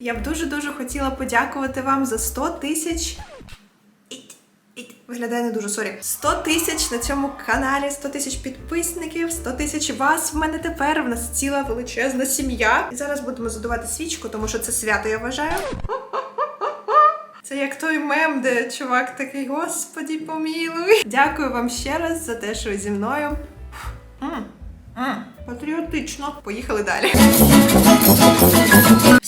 Я б дуже-дуже хотіла подякувати вам за 100 тисяч. Виглядає не дуже сорі. 100 тисяч на цьому каналі, 100 тисяч підписників, 100 тисяч вас в мене тепер. В нас ціла величезна сім'я. І зараз будемо задувати свічку, тому що це свято, я вважаю. Це як той мем, де чувак такий, господі помілуй. Дякую вам ще раз за те, що ви зі мною. Патріотично. Поїхали далі.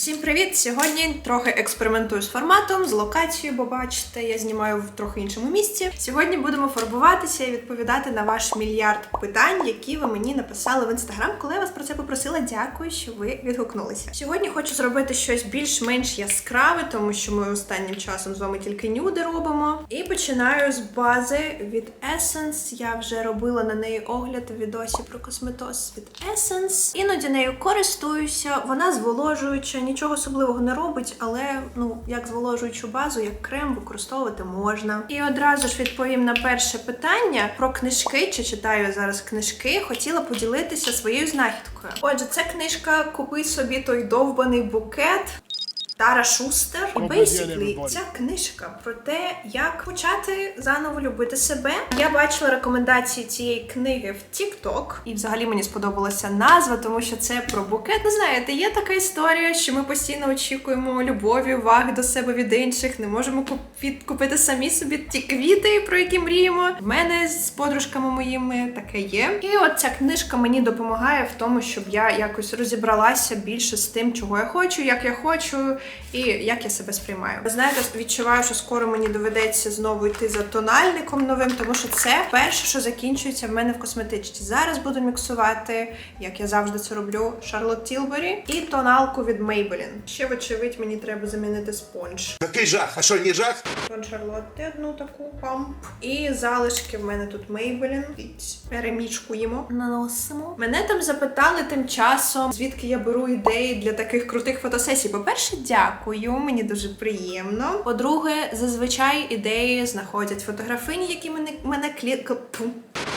Всім привіт! Сьогодні трохи експериментую з форматом, з локацією, бо бачите, я знімаю в трохи іншому місці. Сьогодні будемо фарбуватися і відповідати на ваш мільярд питань, які ви мені написали в інстаграм, коли я вас про це попросила. Дякую, що ви відгукнулися. Сьогодні хочу зробити щось більш-менш яскраве, тому що ми останнім часом з вами тільки нюди робимо. І починаю з бази від Essence. Я вже робила на неї огляд в відосі про косметоз від Essence. Іноді нею користуюся. Вона зволожуюча, нічого особливого не робить, але ну як зволожуючу базу, як крем використовувати можна. І одразу ж відповім на перше питання про книжки. Чи читаю зараз книжки? Хотіла поділитися своєю знахідкою. Отже, це книжка Купи собі той довбаний букет. Тара Шустер. І basically ця книжка про те, як почати заново любити себе. Я бачила рекомендації цієї книги в TikTok, і взагалі мені сподобалася назва, тому що це про букет. Ну знаєте, є така історія, що ми постійно очікуємо любові, уваги до себе від інших, не можемо купити самі собі ті квіти, про які мріємо. В мене з подружками моїми таке є. І от ця книжка мені допомагає в тому, щоб я якось розібралася більше з тим, чого я хочу, як я хочу і як я себе сприймаю. Знаєте, відчуваю, що скоро мені доведеться знову йти за тональником новим, тому що це перше, що закінчується в мене в косметичці. Зараз буду міксувати, як я завжди це роблю, Charlotte Tilbury і тоналку від Maybelline. Ще, вочевидь, мені треба замінити спонж. Який жах? А що, не жах? Тон Шарлотти одну таку памп. І залишки в мене тут Maybelline. Перемічкуємо, наносимо. Мене там запитали тим часом, звідки я беру ідеї для таких крутих фотосесій. По-перше, дякую, мені дуже приємно. По-друге, зазвичай ідеї знаходять фотографині, які мене мене клі...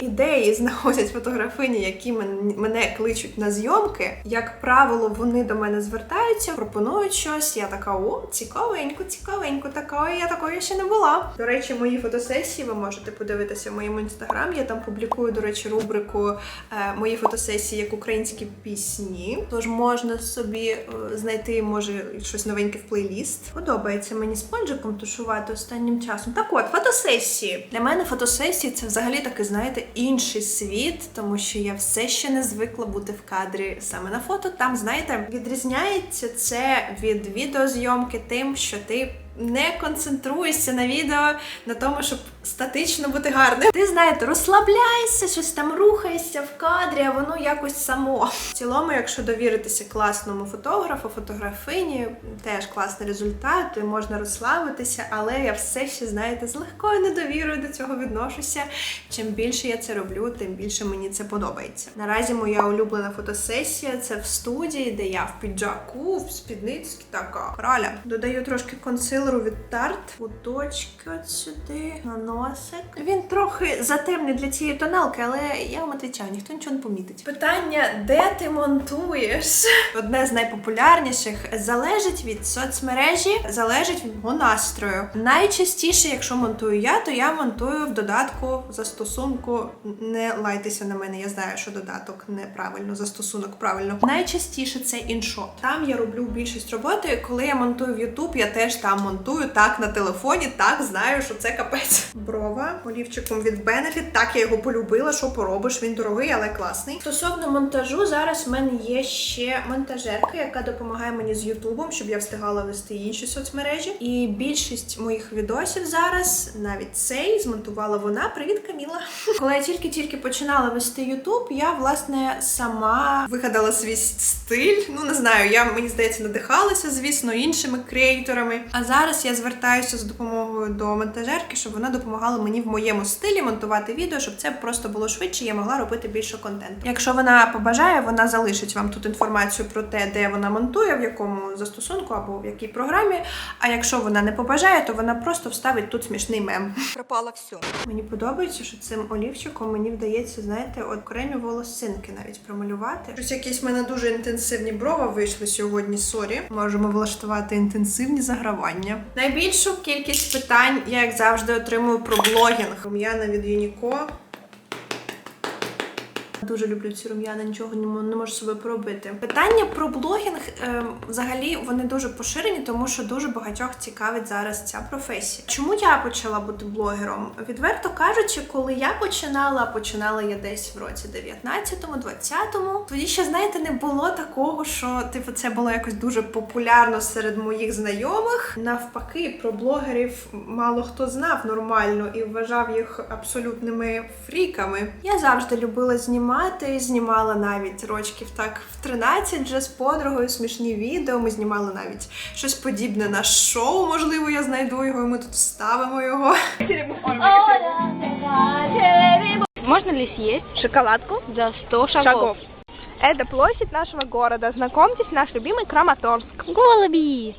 Ідеї знаходять фотографині, які мене кличуть на зйомки. Як правило, вони до мене звертаються, пропонують щось. Я така, о, цікавенько, цікавенько, такої я такої ще не була. До речі, мої фотосесії ви можете подивитися в моєму інстаграм. Я там публікую, до речі, рубрику е, мої фотосесії як українські пісні. Тож можна собі е, знайти, може, щось новеньке в плейліст. Подобається мені спонжиком тушувати останнім часом. Так от, фотосесії. Для мене фотосесії це взагалі таки, знаєте, інший світ, тому що я все ще не звикла бути в кадрі саме на фото. Там, знаєте, відрізняється це від відеозйомки тим, що ти. Не концентруєшся на відео на тому, щоб статично бути гарним. Ти знаєте, розслабляйся, щось там рухаєшся в кадрі, а воно якось само. В цілому, якщо довіритися класному фотографу, фотографині, теж класний результат, й можна розслабитися, але я все ще, знаєте, з легкою недовірою до цього відношуся. Чим більше я це роблю, тим більше мені це подобається. Наразі моя улюблена фотосесія це в студії, де я в піджаку, в спідниці така краля. Додаю трошки консилеру від Tarte, куточки от сюди, на носик. Він трохи затемний для цієї тоналки, але я вам відвічаю, ніхто нічого не помітить. Питання, де ти монтуєш? Одне з найпопулярніших залежить від соцмережі, залежить від мого настрою. Найчастіше, якщо монтую я, то я монтую в додатку застосунку. Не лайтеся на мене, я знаю, що додаток неправильно, застосунок правильно. Найчастіше це іншот. Там я роблю більшість роботи. Коли я монтую в YouTube, я теж там монтую так на телефоні, так знаю, що це капець. Брова олівчиком від Benefit. Так я його полюбила. Що поробиш? Він дорогий, але класний. Стосовно монтажу, зараз в мене є ще монтажерка, яка допомагає мені з Ютубом, щоб я встигала вести інші соцмережі. І більшість моїх відосів зараз, навіть цей, змонтувала вона. Привіт, Каміла. Коли я тільки-тільки починала вести Ютуб, я власне сама вигадала свій стиль. Ну не знаю, я мені здається надихалася, звісно, іншими креаторами. А зараз зараз я звертаюся за допомогою до монтажерки, щоб вона допомагала мені в моєму стилі монтувати відео, щоб це просто було швидше, і я могла робити більше контенту. Якщо вона побажає, вона залишить вам тут інформацію про те, де вона монтує, в якому застосунку або в якій програмі. А якщо вона не побажає, то вона просто вставить тут смішний мем. пропало все. Мені подобається, що цим олівчиком мені вдається, знаєте, окремі волосинки навіть промалювати. Щось якісь в мене дуже інтенсивні брова вийшли сьогодні. Сорі. Можемо влаштувати інтенсивні загравання. Найбільшу кількість питань я, як завжди, отримую про блогінг. Рум'яна від Юніко. Дуже люблю ці рум'яна, нічого не можу собі поробити. Питання про блогінг е, взагалі вони дуже поширені, тому що дуже багатьох цікавить зараз ця професія. Чому я почала бути блогером? Відверто кажучи, коли я починала, починала я десь в році 19-му, 20-му, тоді ще знаєте, не було такого, що типу це було якось дуже популярно серед моїх знайомих. Навпаки, про блогерів мало хто знав нормально і вважав їх абсолютними фріками. Я завжди любила знімати, знімала навіть рочків так в 13 вже з подругою смішні відео. Ми знімали навіть щось подібне на шоу. Можливо, я знайду його, і ми тут вставимо його. Можно ли съесть шоколадку за 100 шагов? шагов. Это площадь нашего города. Знакомьтесь, наш любимый Краматорск. Голуби!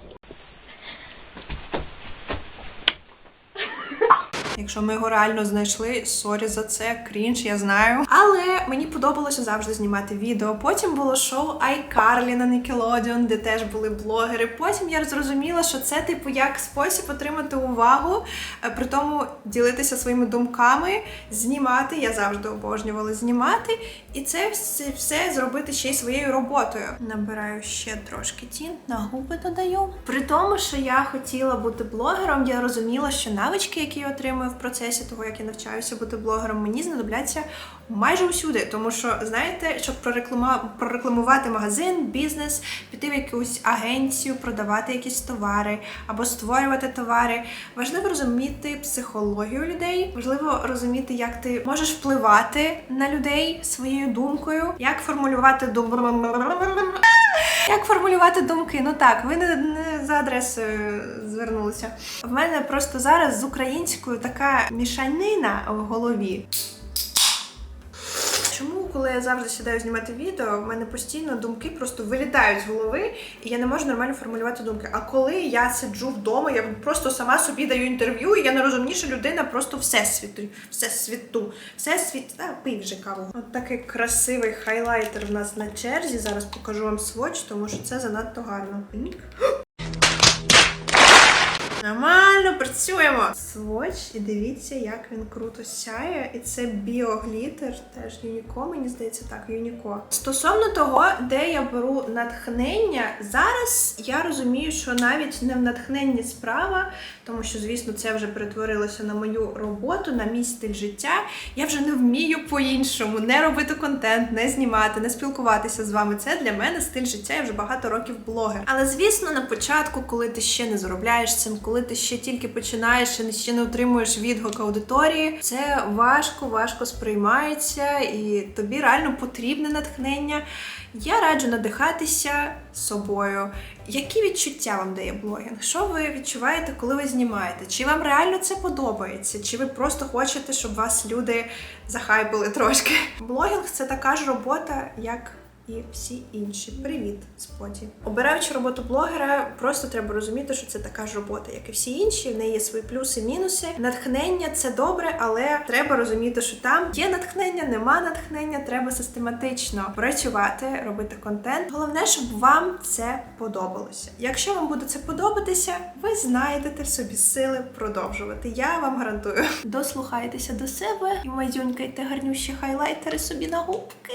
Якщо ми його реально знайшли, сорі за це, крінж, я знаю. Але мені подобалося завжди знімати відео. Потім було шоу iCarly на Nickelodeon, де теж були блогери. Потім я зрозуміла, що це типу як спосіб отримати увагу, е, при тому ділитися своїми думками, знімати. Я завжди обожнювала знімати, і це все, зробити ще й своєю роботою. Набираю ще трошки тінт, на губи додаю. При тому, що я хотіла бути блогером, я розуміла, що навички, які я отримую в процесі того, як я навчаюся бути блогером, мені знадобляться майже усюди. Тому що, знаєте, щоб прореклама... прорекламувати магазин, бізнес, піти в якусь агенцію, продавати якісь товари або створювати товари, важливо розуміти психологію людей, важливо розуміти, як ти можеш впливати на людей своєю думкою, як формулювати думку. Як формулювати думки? Ну так, ви не, не за адресою звернулися. В мене просто зараз з українською така мішанина в голові. Коли я завжди сідаю знімати відео, в мене постійно думки просто вилітають з голови, і я не можу нормально формулювати думки. А коли я сиджу вдома, я просто сама собі даю інтерв'ю, і я найрозумніша людина просто всесвіту. Всесвіту. Всесвіт. Та пий вже каву. От такий красивий хайлайтер в нас на черзі. Зараз покажу вам сводч, тому що це занадто гарно. Працюємо. Сводч, і дивіться, як він круто сяє. І це біоглітер, теж Юніко, мені здається, так, Юніко. Стосовно того, де я беру натхнення, зараз я розумію, що навіть не в натхненні справа, тому що, звісно, це вже перетворилося на мою роботу, на мій стиль життя. Я вже не вмію по-іншому не робити контент, не знімати, не спілкуватися з вами. Це для мене стиль життя. Я вже багато років блогер. Але звісно, на початку, коли ти ще не заробляєш цим, коли ти ще тільки починаєш і ще не отримуєш відгук аудиторії, це важко, важко сприймається, і тобі реально потрібне натхнення. Я раджу надихатися собою. Які відчуття вам дає блогінг? Що ви відчуваєте, коли ви знімаєте? Чи вам реально це подобається? Чи ви просто хочете, щоб вас люди захайпили трошки? Блогінг це така ж робота, як і всі інші. Привіт, споті. Обираючи роботу блогера, просто треба розуміти, що це така ж робота, як і всі інші. В неї є свої плюси, мінуси. Натхнення це добре, але треба розуміти, що там є натхнення, нема натхнення. Треба систематично працювати, робити контент. Головне, щоб вам це подобалося. Якщо вам буде це подобатися, ви знайдете собі сили продовжувати. Я вам гарантую. Дослухайтеся до себе і мазюнькайте гарнющі хайлайтери собі на губки.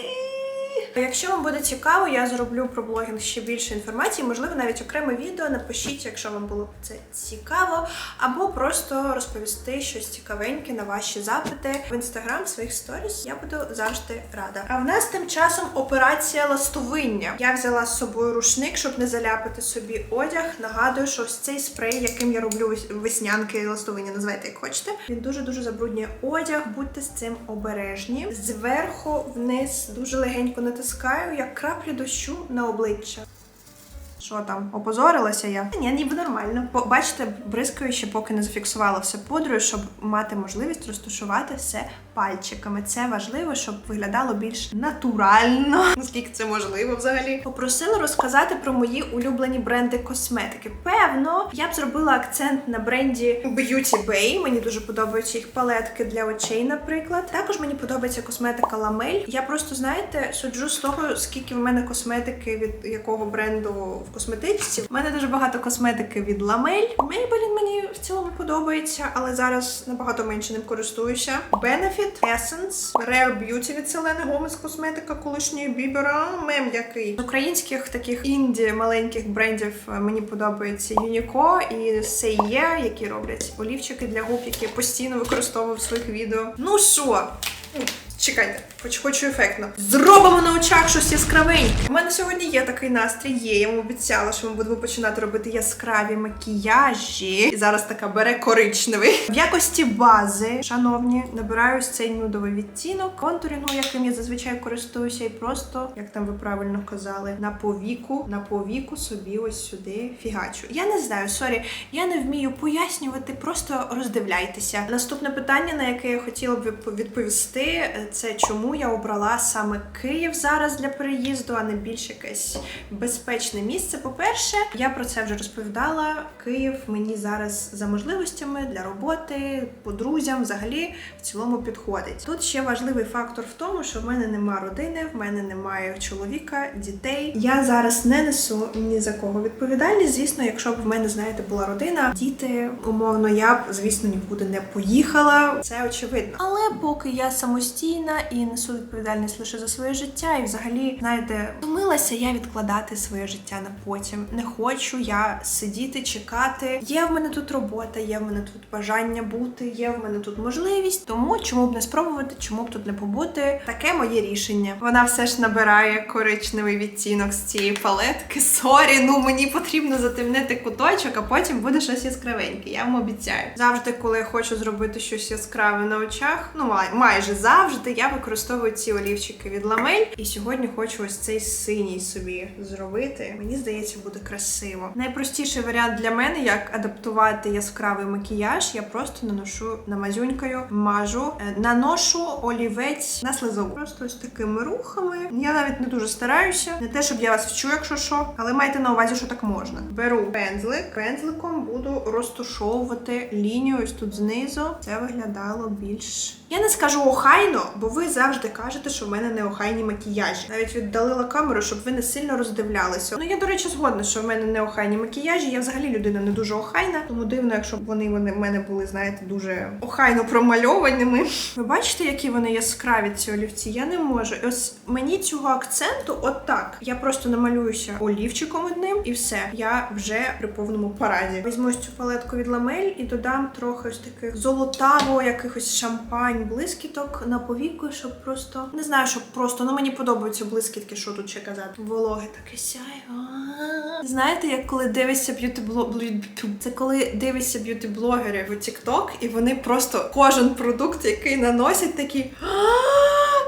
Якщо вам буде цікаво, я зроблю про блогінг ще більше інформації, можливо, навіть окреме відео. Напишіть, якщо вам було це цікаво, або просто розповісти щось цікавеньке на ваші запити в інстаграм, своїх сторіс. Я буду завжди рада. А в нас тим часом операція ластовиння. Я взяла з собою рушник, щоб не заляпати собі одяг. Нагадую, що ось цей спрей, яким я роблю веснянки ластовиння, називайте як хочете. Він дуже дуже забруднює одяг. Будьте з цим обережні. Зверху вниз дуже легенько натискаю, як краплі дощу на обличчя. Що там, опозорилася я? Ні, ніби нормально. Бачите, бризкаю ще поки не зафіксувала все пудрою, щоб мати можливість розташувати все пальчиками. Це важливо, щоб виглядало більш натурально, наскільки це можливо взагалі. Попросила розказати про мої улюблені бренди косметики. Певно, я б зробила акцент на бренді Beauty Bay. Мені дуже подобаються їх палетки для очей, наприклад. Також мені подобається косметика Ламель. Я просто знаєте, суджу з того, скільки в мене косметики від якого бренду в косметичці. У мене дуже багато косметики від Ламель. Maybelline мені в цілому подобається, але зараз набагато менше ним користуюся. Benefit, Essence, Rare Beauty від Селени Гомес косметика колишньої Бібера. Мем який. З українських таких інді маленьких брендів е, мені подобається Юніко і Seiye, які роблять олівчики для губ, які я постійно використовую в своїх відео. Ну що? Чекайте, хоч хочу ефектно. Зробимо на очах щось яскравеньке. У мене сьогодні є такий настрій. Є. Я вам обіцяла, що ми будемо починати робити яскраві макіяжі. І зараз така бере коричневий. В якості бази, шановні, набираю цей нюдовий відтінок, контурінгу, яким я зазвичай користуюся, і просто, як там ви правильно казали, на повіку, на повіку собі ось сюди фігачу. Я не знаю, сорі, я не вмію пояснювати, просто роздивляйтеся. Наступне питання, на яке я хотіла б відповісти, це чому я обрала саме Київ зараз для переїзду, а не більш якесь безпечне місце. По-перше, я про це вже розповідала. Київ мені зараз за можливостями для роботи, по друзям, взагалі в цілому підходить. Тут ще важливий фактор в тому, що в мене нема родини, в мене немає чоловіка, дітей. Я зараз не несу ні за кого відповідальність. Звісно, якщо б в мене, знаєте, була родина, діти, умовно, я б, звісно, нікуди не поїхала. Це очевидно. Але поки я самостійна і несу відповідальність лише за своє життя, і взагалі, знаєте, втомилася я відкладати своє життя на потім. Не хочу я сидіти, чекати. Є в мене тут робота, є в мене тут бажання бути, є в мене тут можливість. Тому чому б не спробувати, чому б тут не побути? Таке моє рішення. Вона все ж набирає коричневий відтінок з цієї палетки. Сорі, ну мені потрібно затемнити куточок, а потім буде щось яскравеньке. Я вам обіцяю. Завжди, коли я хочу зробити щось яскраве на очах, ну май- майже завжди я використовую ці олівчики від ламель. І сьогодні хочу ось цей синій собі зробити. Мені здається, буде красиво. Найпростіший варіант для мене, як адаптувати яскравий макіяж, я просто наношу намазюнькою, мажу, е, наношу олівець на слизову. Просто ось такими рухами. Я навіть не дуже стараюся. Не те, щоб я вас вчу, якщо що, але майте на увазі, що так можна. Беру пензлик, пензликом буду розташовувати лінію ось тут знизу. Це виглядало більш. Я не скажу охайно, бо ви завжди кажете, що в мене не охайні макіяжі. Навіть віддалила камеру, щоб ви не сильно роздивлялися. Ну я, до речі, згодна, що в мене не охайні макіяжі. Я взагалі людина не дуже охайна, тому дивно, якщо б вони вони в мене були, знаєте, дуже охайно промальованими. Ви бачите, які вони яскраві ці олівці? Я не можу. Ось мені цього акценту, от так. Я просто намалююся олівчиком одним, і все. Я вже при повному параді. Візьму ось цю палетку від ламель і додам трохи ось таких золотаво, якихось шампань, блискіток на повіку, щоб просто не знаю, щоб просто ну мені подобаються блискітки, що тут ще казати. Вологе таке сяйво. Знаєте, як коли дивишся б'юті це коли дивишся б'юті блогери в TikTok, і вони просто кожен продукт, який наносять, такі.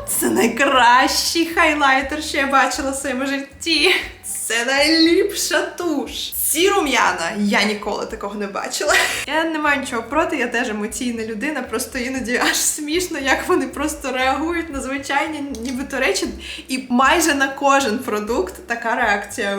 Це найкращий хайлайтер, що я бачила в своєму житті. Це найліпша туш. Ці рум'яна я ніколи такого не бачила. Я не маю нічого проти, я теж емоційна людина, просто іноді аж смішно, як вони просто реагують на звичайні нібито речі, і майже на кожен продукт така реакція.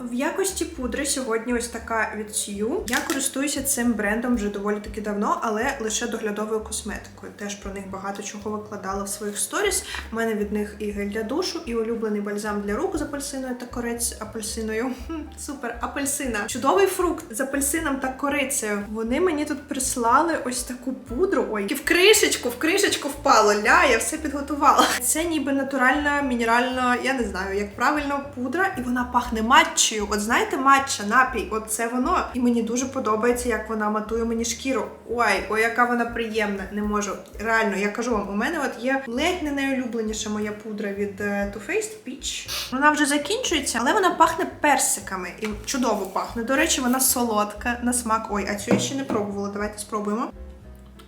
В якості пудри сьогодні ось така від Сію. Я користуюся цим брендом вже доволі таки давно, але лише доглядовою косметикою. Теж про них багато чого викладала в своїх сторіс. У мене від них і гель для душу, і улюблений бальзам для рук з апельсиною та корець апельсиною. Супер, апельсина. Чудовий фрукт з апельсином та корицею. Вони мені тут прислали ось таку пудру. Ой, і в кришечку, в кришечку впало. Ля, я все підготувала. Це ніби натуральна, мінеральна, я не знаю, як правильно, пудра, і вона пахне матчею. От знаєте, матча, напій, от це воно. І мені дуже подобається, як вона матує мені шкіру. Ой, ой, яка вона приємна. Не можу. Реально, я кажу вам, у мене от є ледь не найулюбленіша моя пудра від е, Too Faced Peach. Вона вже закінчується, але вона пахне персиками і чудово пахне. До речі, вона солодка на смак. Ой, а цю я ще не пробувала. Давайте спробуємо.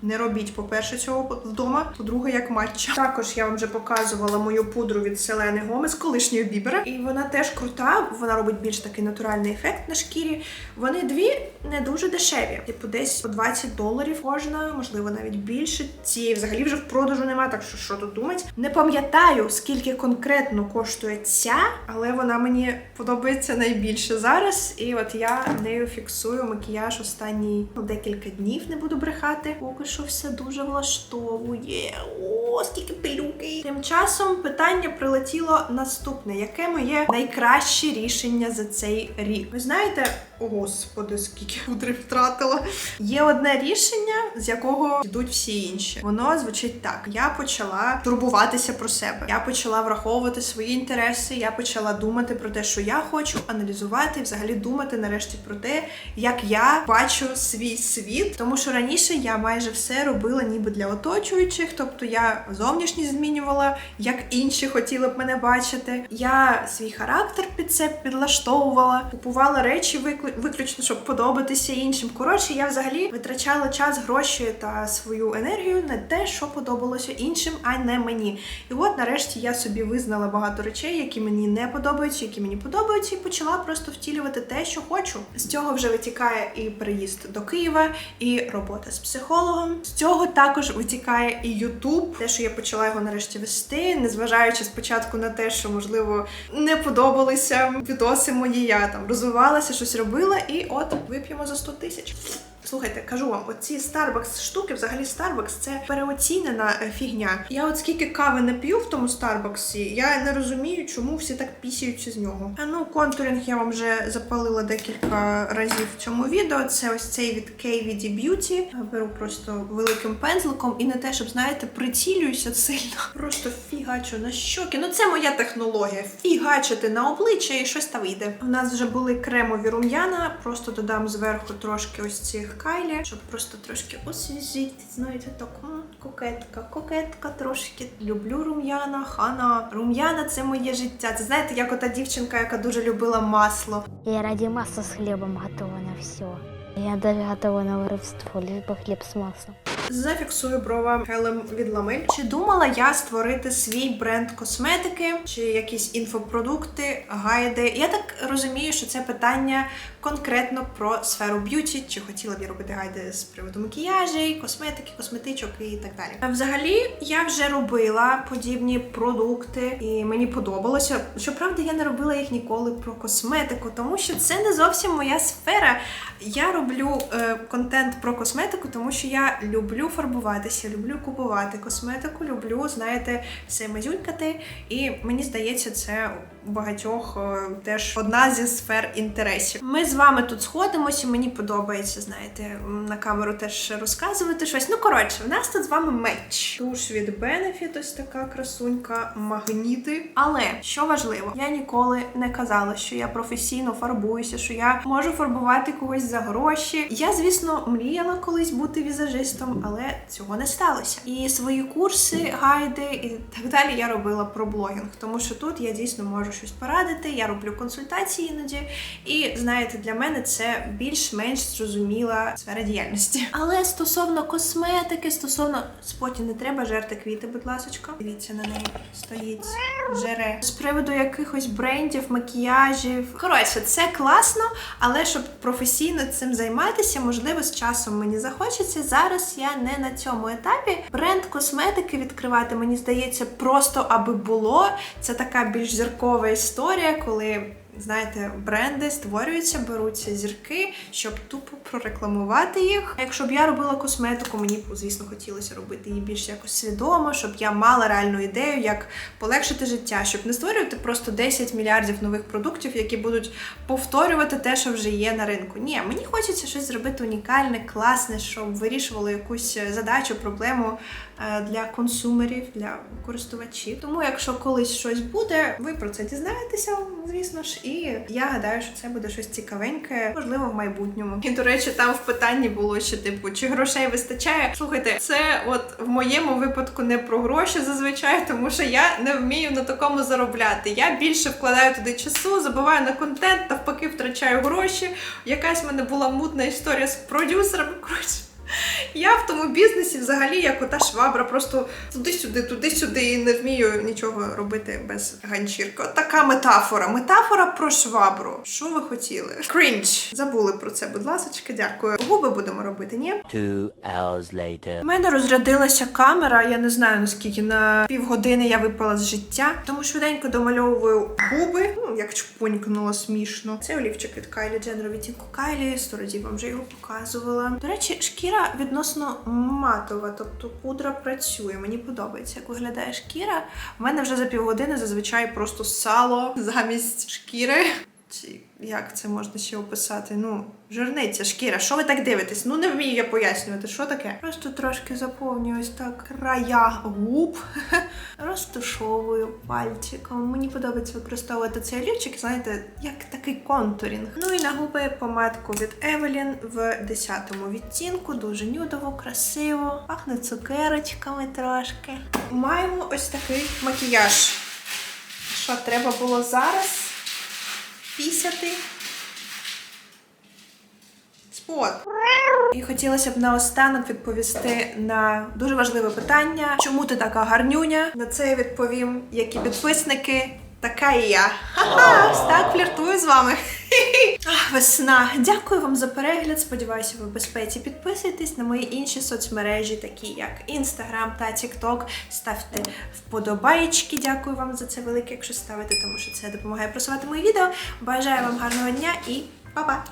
Не робіть, по-перше, цього вдома. По-друге, як матча. Також я вам вже показувала мою пудру від Селени Гомес, колишньої бібера. І вона теж крута. Вона робить більш такий натуральний ефект на шкірі. Вони дві не дуже дешеві. Типу, десь по 20 доларів кожна, можливо, навіть більше. Цієї взагалі вже в продажу немає, так що що тут думать. Не пам'ятаю, скільки конкретно коштує ця, але вона мені подобається найбільше зараз. І от я нею фіксую макіяж останні ну, декілька днів, не буду брехати. Поки що все дуже влаштовує. О, скільки пилюки. Тим часом питання прилетіло наступне: яке моє найкраще рішення за цей рік? Ви знаєте, господи, скільки пудри втратила. Є одне рішення, з якого йдуть всі інші. Воно звучить так: я почала турбуватися про себе. Я почала враховувати свої інтереси. Я почала думати про те, що я хочу, аналізувати взагалі думати нарешті про те, як я бачу свій світ. Тому що раніше я майже все робила ніби для оточуючих, тобто я зовнішність змінювала, як інші хотіли б мене бачити. Я свій характер під це підлаштовувала, купувала речі виклю- виключно, щоб подобатися іншим. Коротше, я взагалі витрачала час, гроші та свою енергію на те, що подобалося іншим, а не мені. І от нарешті я собі визнала багато речей, які мені не подобаються, які мені подобаються, і почала просто втілювати те, що хочу. З цього вже витікає і переїзд до Києва, і робота з психологом. З цього також витікає і Ютуб, те, що я почала його нарешті вести, незважаючи спочатку на те, що можливо не подобалися відоси мої. Я там розвивалася, щось робила, і от вип'ємо за 100 тисяч. Слухайте, кажу вам, оці Starbucks штуки, взагалі Starbucks це переоцінена е, фігня. Я от скільки кави не п'ю в тому Старбаксі, я не розумію, чому всі так пісяються з нього. А ну, контуринг я вам вже запалила декілька разів в цьому відео. Це ось цей від KVD Beauty. Беру просто великим пензликом і не те, щоб знаєте, прицілююся сильно. Просто фігачу на щоки. Ну це моя технологія. Фігачити на обличчя і щось та вийде. У нас вже були кремові рум'яна. Просто додам зверху трошки ось цих кайлі, щоб просто трошки освіжити. Знаєте, так кокетка, кокетка трошки. Люблю рум'яна, хана. Рум'яна це моє життя. Це знаєте, як ота дівчинка, яка дуже любила масло. Я раді масла з хлібом готова на все. Я даже готова на воровство, лишь бы хлеб с маслом. Зафіксую брова гелем від Ламель. Чи думала я створити свій бренд косметики, чи якісь інфопродукти, гайди? Я так розумію, що це питання конкретно про сферу б'юті, чи хотіла б я робити гайди з приводу макіяжі, косметики, косметичок і так далі. Взагалі я вже робила подібні продукти, і мені подобалося. Щоправда, я не робила їх ніколи про косметику, тому що це не зовсім моя сфера. Я роблю е, контент про косметику, тому що я люблю фарбуватися, люблю купувати косметику, люблю, знаєте, все мазюнькати. І мені здається, це багатьох е, теж одна зі сфер інтересів. Ми з вами тут сходимося, мені подобається, знаєте, на камеру теж розказувати щось. Ну, коротше, в нас тут з вами меч. Туш від Benefit, ось така красунька, магніти. Але що важливо, я ніколи не казала, що я професійно фарбуюся, що я можу фарбувати когось за гроші. Я, звісно, мріяла колись бути візажистом, але цього не сталося. І свої курси, гайди і так далі я робила про блогінг, тому що тут я дійсно можу щось порадити. Я роблю консультації іноді, і знаєте, для мене це більш-менш зрозуміла сфера діяльності. Але стосовно косметики, стосовно споті не треба жерти квіти, будь ласочка. Дивіться на неї стоїть жере. З приводу якихось брендів, макіяжів. Коротше, це класно, але щоб професійно цим займатися, можливо, з часом мені захочеться. Зараз я не на цьому етапі. Бренд косметики відкривати, мені здається, просто аби було. Це така більш зіркова історія, коли. Знаєте, бренди створюються, беруться зірки, щоб тупо прорекламувати їх. Якщо б я робила косметику, мені б, звісно, хотілося робити її більш якось свідомо, щоб я мала реальну ідею, як полегшити життя, щоб не створювати просто 10 мільярдів нових продуктів, які будуть повторювати те, що вже є на ринку. Ні, мені хочеться щось зробити унікальне, класне, щоб вирішувало якусь задачу, проблему е, для консумерів, для користувачів. Тому, якщо колись щось буде, ви про це дізнаєтеся, звісно ж, і я гадаю, що це буде щось цікавеньке, можливо, в майбутньому. І до речі, там в питанні було ще типу, чи грошей вистачає. Слухайте, це от в моєму випадку не про гроші зазвичай, тому що я не вмію на такому заробляти. Я більше вкладаю туди часу, забиваю на контент, навпаки, втрачаю гроші. Якась в мене була мутна історія з продюсером. Коротше. Я в тому бізнесі взагалі як ота швабра, просто туди-сюди, туди-сюди і не вмію нічого робити без ганчірки. От така метафора. Метафора про швабру. Що ви хотіли? Крінж. Забули про це, будь ласка, дякую. Губи будемо робити, ні? Two hours later. У мене розрядилася камера, я не знаю наскільки на півгодини я випала з життя, тому швиденько домальовую губи, як чпунькнуло смішно. Це олівчик від Кайлі Дженнер відтінку Кайлі, сто разів вам вже його показувала. До речі, шкіра відносно матова, тобто пудра працює. Мені подобається, як виглядає шкіра. У мене вже за півгодини зазвичай просто сало замість шкіри. Чи як це можна ще описати? Ну, жирниця, шкіра. Що ви так дивитесь? Ну не вмію я пояснювати, що таке. Просто трошки заповнюю ось так края губ, розташовую пальчиком. Мені подобається використовувати цей олівчик, знаєте, як такий контурінг. Ну і на губи помадку від Евелін в 10-му відтінку. Дуже нюдово, красиво. Пахне цукерочками трошки. Маємо ось такий макіяж. Що треба було зараз? Пісяти. Спот. І хотілося б наостанок відповісти на дуже важливе питання. Чому ти така гарнюня? На це я відповім, як і підписники, така і я. Ха-ха, так фліртую з вами. Ах, весна. Дякую вам за перегляд. Сподіваюся, ви в безпеці. Підписуйтесь на мої інші соцмережі, такі як Instagram та TikTok. Ставте вподобайки. Дякую вам за це велике, якщо ставите, тому що це допомагає просувати мої відео. Бажаю вам гарного дня і па-па!